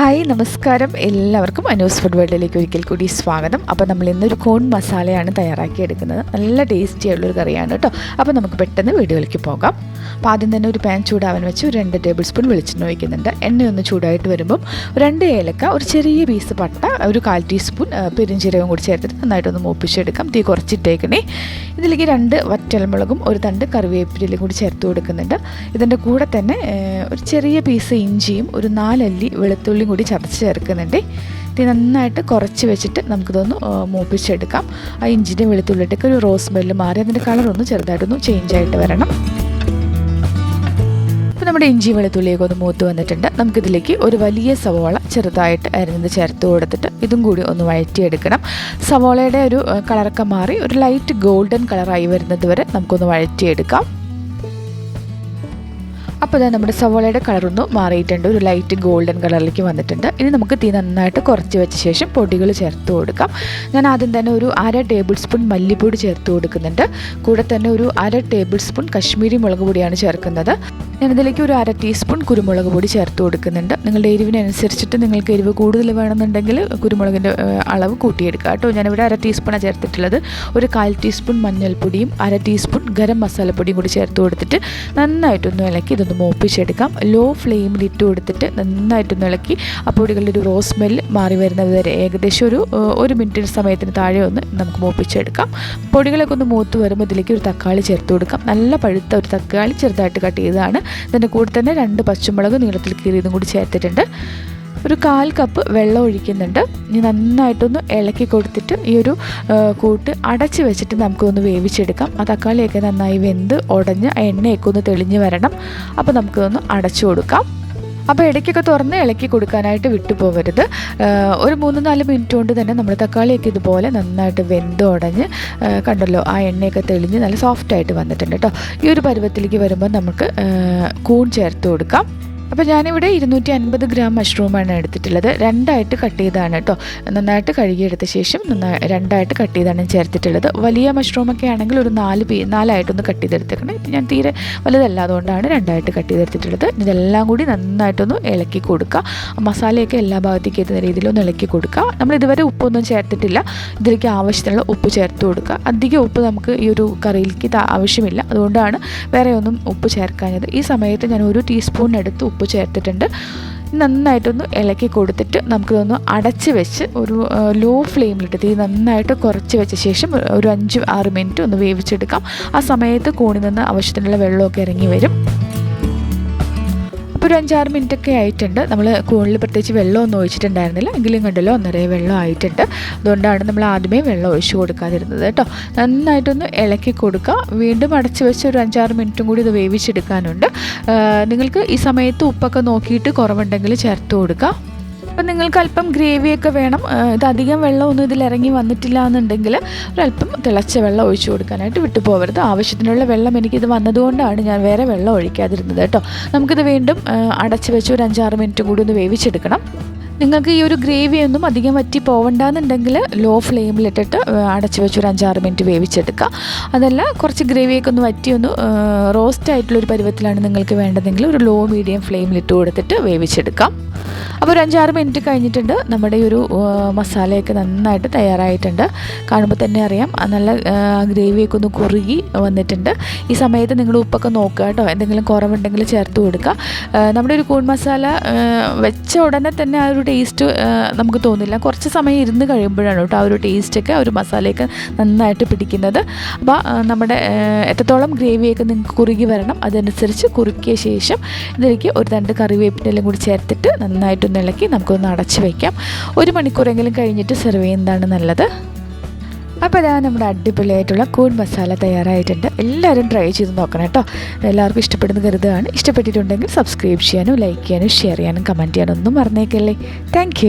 Hi നമസ്കാരം. എല്ലാവർക്കും Anu's food വേൾഡിലേക്ക് ഒരിക്കൽ കൂടി സ്വാഗതം. അപ്പോൾ നമ്മൾ ഇന്നൊരു കോൺ മസാലയാണ് തയ്യാറാക്കി എടുക്കുന്നത് നല്ല ടേസ്റ്റി ആയിട്ടുള്ളൊരു കറിയാണ് കേട്ടോ. അപ്പോൾ നമുക്ക് പെട്ടെന്ന് വീഡിയോയിലേക്ക് പോകാം. അപ്പോൾ ആദ്യം തന്നെ ഒരു പാൻ ചൂടാവാൻ വെച്ച് ഒരു രണ്ട് ടേബിൾ സ്പൂൺ വെളിച്ചെണ്ണ ഒഴിക്കുന്നുണ്ട്. എണ്ണ ഒന്ന് ചൂടായിട്ട് വരുമ്പം രണ്ട് ഏലക്ക ഒരു ചെറിയ പീസ് പട്ട ഒരു കാൽ ടീസ്പൂൺ പെരിഞ്ചീരകം കൂടി ചേർത്തിട്ട് നന്നായിട്ടൊന്ന് മൂപ്പിച്ചെടുക്കാം. തീ കുറച്ചിട്ടേക്കണേ. ഇതിലേക്ക് രണ്ട് വറ്റൽമുളകും ഒരു തണ്ട് കറിവേപ്പിലയും കൂടി ചേർത്ത് കൊടുക്കുന്നുണ്ട്. ഇതിന്റെ കൂടെ തന്നെ ഒരു ചെറിയ പീസ് ഇഞ്ചിയും ഒരു നാലല്ലി വെളുത്തുള്ളിയും കൂടി ചതച്ച് ചേർക്കുന്നുണ്ട്. ഇത് നന്നായിട്ട് കുറച്ച് വെച്ചിട്ട് നമുക്കിതൊന്ന് മൂപ്പിച്ചെടുക്കാം. ആ ഇഞ്ചിന്റെ വെളുത്തുള്ളിട്ടൊക്കെ ഒരു റോസ് ബെല്ല് മാറി അതിന്റെ കളറൊന്ന് ചെറുതായിട്ടൊന്ന് ചേഞ്ച് ആയിട്ട് വരണം. അപ്പോൾ നമ്മുടെ ഇഞ്ചി വെളുത്തുള്ളിയൊക്കെ ഒന്ന് മൂത്ത് വന്നിട്ടുണ്ട്. നമുക്കിതിലേക്ക് ഒരു വലിയ സവോള ചെറുതായിട്ട് അരിഞ്ഞത് ചേർത്ത് കൊടുത്തിട്ട് ഇതും കൂടി ഒന്ന് വഴറ്റിയെടുക്കണം. സവോളയുടെ ഒരു കളറൊക്കെ മാറി ഒരു ലൈറ്റ് ഗോൾഡൻ കളറായി വരുന്നത് വരെ നമുക്കൊന്ന് വഴറ്റിയെടുക്കാം. അപ്പോൾ ഇതാ നമ്മുടെ സവോളയുടെ കളറൊന്നും മാറിയിട്ടുണ്ട്. ഒരു ലൈറ്റ് ഗോൾഡൻ കളറിലേക്ക് വന്നിട്ടുണ്ട്. ഇനി നമുക്ക് തീ നന്നായിട്ട് കുറച്ച് വെച്ച ശേഷം പൊടികൾ ചേർത്ത് കൊടുക്കാം. ഞാൻ ആദ്യം തന്നെ ഒരു അര ടേബിൾ സ്പൂൺ മല്ലിപ്പൊടി ചേർത്ത് കൊടുക്കുന്നുണ്ട്. കൂടെ തന്നെ ഒരു അര ടേബിൾ സ്പൂൺ കശ്മീരി മുളക് പൊടിയാണ് ചേർക്കുന്നത്. ഞാനിതിലേക്ക് ഒരു അര ടീസ്പൂൺ കുരുമുളക് പൊടി ചേർത്ത് കൊടുക്കുന്നുണ്ട്. നിങ്ങളുടെ എരിവിനനുസരിച്ചിട്ട് നിങ്ങൾക്ക് എരിവ് കൂടുതൽ വേണമെന്നുണ്ടെങ്കിൽ കുരുമുളകിന്റെ അളവ് കൂട്ടിയെടുക്കുക കേട്ടോ. ഞാനിവിടെ അര ടീസ്പൂണാണ് ചേർത്തിട്ടുള്ളത്. ഒരു കാൽ ടീസ്പൂൺ മഞ്ഞൾപ്പൊടിയും അര ടീസ്പൂൺ ഗരം മസാലപ്പൊടിയും കൂടി ചേർത്ത് കൊടുത്തിട്ട് നന്നായിട്ടൊന്ന് ഇളക്കി ഇതൊന്ന് മോപ്പിച്ചെടുക്കാം. ലോ ഫ്ലെയിമിൽ ഇട്ട് കൊടുത്തിട്ട് നന്നായിട്ടൊന്ന് ഇളക്കി ആ പൊടികളുടെ ഒരു റോസ് സ്മെല്ല് മാറി വരുന്നത് വരെ ഏകദേശം ഒരു ഒരു മിനിറ്റ് സമയത്തിന് താഴെ ഒന്ന് നമുക്ക് മൂപ്പിച്ചെടുക്കാം. പൊടികളൊക്കെ ഒന്ന് മൂത്ത് വരുമ്പോൾ ഇതിലേക്ക് ഒരു തക്കാളി ചേർത്ത് കൊടുക്കാം. നല്ല പഴുത്ത ഒരു തക്കാളി ചെറുതായിട്ട് കട്ട് ചെയ്തതാണ്. ഇതിന്റെ കൂടെ തന്നെ രണ്ട് പച്ചമുളക് നീളത്തിൽ കീറിയതും കൂടി ചേർത്തിട്ടുണ്ട്. ഒരു കാൽ കപ്പ് വെള്ളം ഒഴിക്കുന്നുണ്ട്. ഇനി നന്നായിട്ടൊന്ന് ഇളക്കി കൊടുത്തിട്ട് ഈ ഒരു കൂട്ട് അടച്ച് വെച്ചിട്ട് നമുക്കൊന്ന് വേവിച്ചെടുക്കാം. ആ തക്കാളിയൊക്കെ നന്നായി വെന്ത് ഉടഞ്ഞ് എണ്ണയൊക്കെ ഒന്ന് തെളിഞ്ഞ് വരണം. അപ്പോൾ നമുക്കൊന്ന് അടച്ചു കൊടുക്കാം. അപ്പോൾ ഇടയ്ക്കൊക്കെ തുറന്ന് ഇളക്കി കൊടുക്കാനായിട്ട് വിട്ടു പോകരുത് ഒരു മൂന്ന് നാല് മിനിറ്റ് കൊണ്ട് തന്നെ നമ്മുടെ തക്കാളിയൊക്കെ ഇതുപോലെ നന്നായിട്ട് വെന്ത് ഉടഞ്ഞ് കണ്ടല്ലോ ആ എണ്ണയൊക്കെ തെളിഞ്ഞ് നല്ല സോഫ്റ്റായിട്ട് വന്നിട്ടുണ്ട് കേട്ടോ ഈ ഒരു പരുവത്തിലേക്ക് വരുമ്പോൾ നമുക്ക് കൂൺ ചേർത്ത് കൊടുക്കാം. അപ്പോൾ ഞാനിവിടെ ഇരുന്നൂറ്റി അൻപത് ഗ്രാം മഷ്റൂമാണ് എടുത്തിട്ടുള്ളത്. രണ്ടായിട്ട് കട്ട് ചെയ്താണ് കേട്ടോ നന്നായിട്ട് കഴുകിയെടുത്ത ശേഷം നന്നായി രണ്ടായിട്ട് കട്ട് ചെയ്താണ് ചേർത്തിട്ടുള്ളത്. വലിയ മഷ്റൂമൊക്കെ ആണെങ്കിൽ ഒരു നാല് പീ നാലായിട്ടൊന്ന് കട്ട് ചെയ്തെടുത്തേക്കണം. ഇത് ഞാൻ തീരെ വലുതല്ല അതുകൊണ്ടാണ് രണ്ടായിട്ട് കട്ട് ചെയ്തെടുത്തിട്ടുള്ളത്. ഇതെല്ലാം കൂടി നന്നായിട്ടൊന്ന് ഇളക്കി കൊടുക്കുക. മസാലയൊക്കെ എല്ലാ ഭാഗത്തേക്ക് എത്തുന്ന രീതിയിലൊന്ന് ഇളക്കി കൊടുക്കുക. നമ്മൾ ഇതുവരെ ഉപ്പൊന്നും ചേർത്തിട്ടില്ല. ഇതിലേക്ക് ആവശ്യത്തിനുള്ള ഉപ്പ് ചേർത്ത് കൊടുക്കുക. അധികം ഉപ്പ് നമുക്ക് ഈ ഒരു കറിയിലേക്ക് ആവശ്യമില്ല. അതുകൊണ്ടാണ് വേറെ ഒന്നും ഉപ്പ് ചേർക്കാഞ്ഞത്. ഈ സമയത്ത് ഞാൻ ഒരു ടീസ്പൂൺ എടുത്ത് ഉപ്പ് ചേർത്തിട്ടുണ്ട്. നന്നായിട്ടൊന്ന് ഇളക്കി കൊടുത്തിട്ട് നമുക്കിതൊന്ന് അടച്ച് വെച്ച് ഒരു ലോ ഫ്ലെയിമിലിട്ട് തീ നന്നായിട്ട് കുറച്ച് വെച്ച ശേഷം ഒരു അഞ്ച് ആറ് മിനിറ്റ് ഒന്ന് വേവിച്ചെടുക്കാം. ആ സമയത്ത് കൂണി നിന്ന് ആവശ്യത്തിനുള്ള വെള്ളമൊക്കെ ഇറങ്ങി വരും. അപ്പോൾ ഒരു അഞ്ചാറ് മിനിറ്റ് ഒക്കെ ആയിട്ടുണ്ട്. നമ്മൾ കൂണിൽ പ്രത്യേകിച്ച് വെള്ളമൊന്നും ഒഴിച്ചിട്ടുണ്ടായിരുന്നില്ല. എങ്കിലും കണ്ടല്ലോ ഒന്നര വെള്ളം ആയിട്ടുണ്ട്. അതുകൊണ്ടാണ് നമ്മൾ ആദ്യമേ വെള്ളം ഒഴിച്ചു കൊടുക്കാതിരുന്നത് കേട്ടോ. നന്നായിട്ടൊന്ന് ഇളക്കി കൊടുക്കുക. വീണ്ടും അടച്ചു വെച്ച് ഒരു അഞ്ചാറ് മിനിറ്റും കൂടി ഇത് വേവിച്ചെടുക്കാനുണ്ട്. നിങ്ങൾക്ക് ഈ സമയത്ത് ഉപ്പൊക്കെ നോക്കിയിട്ട് കുറവുണ്ടെങ്കിൽ ചേർത്ത് കൊടുക്കുക. അപ്പം നിങ്ങൾക്ക് അല്പം ഗ്രേവിയൊക്കെ വേണം. ഇത് അധികം വെള്ളമൊന്നും ഇതിൽ ഇറങ്ങി വന്നിട്ടില്ല എന്നുണ്ടെങ്കിൽ ഒരല്പം തിളച്ച വെള്ളം ഒഴിച്ചു കൊടുക്കാനായിട്ട് വിട്ടു പോകരുത് ആവശ്യത്തിനുള്ള വെള്ളം എനിക്കിത് വന്നതുകൊണ്ടാണ് ഞാൻ വേറെ വെള്ളം ഒഴിക്കാതിരുന്നത് കേട്ടോ. നമുക്കിത് വീണ്ടും അടച്ച് വെച്ച് ഒരു അഞ്ചാറ് മിനിറ്റ് കൂടി ഒന്ന് വേവിച്ചെടുക്കണം. നിങ്ങൾക്ക് ഈ ഒരു ഗ്രേവി ഒന്നും അധികം വറ്റി പോവണ്ടെന്നുണ്ടെങ്കിൽ ലോ ഫ്ലെയിമിലിട്ടിട്ട് അടച്ച് വെച്ച് ഒരു അഞ്ചാറ് മിനിറ്റ് വേവിച്ചെടുക്കുക. അതല്ല കുറച്ച് ഗ്രേവിയൊക്കെ ഒന്ന് വറ്റി ഒന്ന് റോസ്റ്റ് ആയിട്ടുള്ളൊരു പരുവത്തിലാണ് നിങ്ങൾക്ക് വേണ്ടതെങ്കിൽ ഒരു ലോ മീഡിയം ഫ്ലെയിമിലിട്ട് കൊടുത്തിട്ട് വേവിച്ചെടുക്കാം അപ്പോൾ ഒരു അഞ്ചാറ് മിനിറ്റ് കഴിഞ്ഞിട്ടുണ്ട്. നമ്മുടെ ഈ ഒരു മസാലയൊക്കെ നന്നായിട്ട് തയ്യാറായിട്ടുണ്ട്. കാണുമ്പോൾ തന്നെ അറിയാം നല്ല ഗ്രേവിയൊക്കെ ഒന്ന് കുറുകി വന്നിട്ടുണ്ട്. ഈ സമയത്ത് നിങ്ങൾ ഉപ്പൊക്കെ നോക്കുക കേട്ടോ. എന്തെങ്കിലും കുറവുണ്ടെങ്കിൽ ചേർത്ത് കൊടുക്കുക. നമ്മുടെ ഒരു കൂൺ മസാല വെച്ച ഉടനെ തന്നെ ആ ഒരു ടേസ്റ്റ് നമുക്ക് തോന്നില്ല. കുറച്ച് സമയം ഇരുന്ന് കഴിയുമ്പോഴാണ് കേട്ടോ ആ ഒരു ടേസ്റ്റൊക്കെ ഒരു മസാലയൊക്കെ നന്നായിട്ട് പിടിക്കുന്നത്. അപ്പോൾ നമ്മുടെ എത്രത്തോളം ഗ്രേവിയൊക്കെ നിങ്ങൾക്ക് കുറുകി വരണം അതനുസരിച്ച് കുറുക്കിയ ശേഷം ഇതിലേക്ക് ഒരു രണ്ട് കറിവേപ്പിനെല്ലാം കൂടി ചേർത്തിട്ട് നന്നായിട്ടൊന്ന് ഇളക്കി നമുക്കൊന്ന് അടച്ച് വയ്ക്കാം ഒരു മണിക്കൂറെങ്കിലും കഴിഞ്ഞിട്ട് സെർവ് ചെയ്യുന്നതാണ് നല്ലത്. അപ്പോൾ ഇതാ നമ്മുടെ അടിപൊളിയായിട്ടുള്ള കൂൺ മസാല തയ്യാറായിട്ടുണ്ട്. എല്ലാവരും ട്രൈ ചെയ്ത് നോക്കണം കേട്ടോ. എല്ലാവർക്കും ഇഷ്ടപ്പെടുന്ന കരുതുകയാണ്. ഇഷ്ടപ്പെട്ടിട്ടുണ്ടെങ്കിൽ സബ്സ്ക്രൈബ് ചെയ്യാനും ലൈക്ക് ചെയ്യാനും ഷെയർ ചെയ്യാനും കമന്റ് ചെയ്യാനും ഒന്നും മറന്നേക്കല്ലേ. താങ്ക്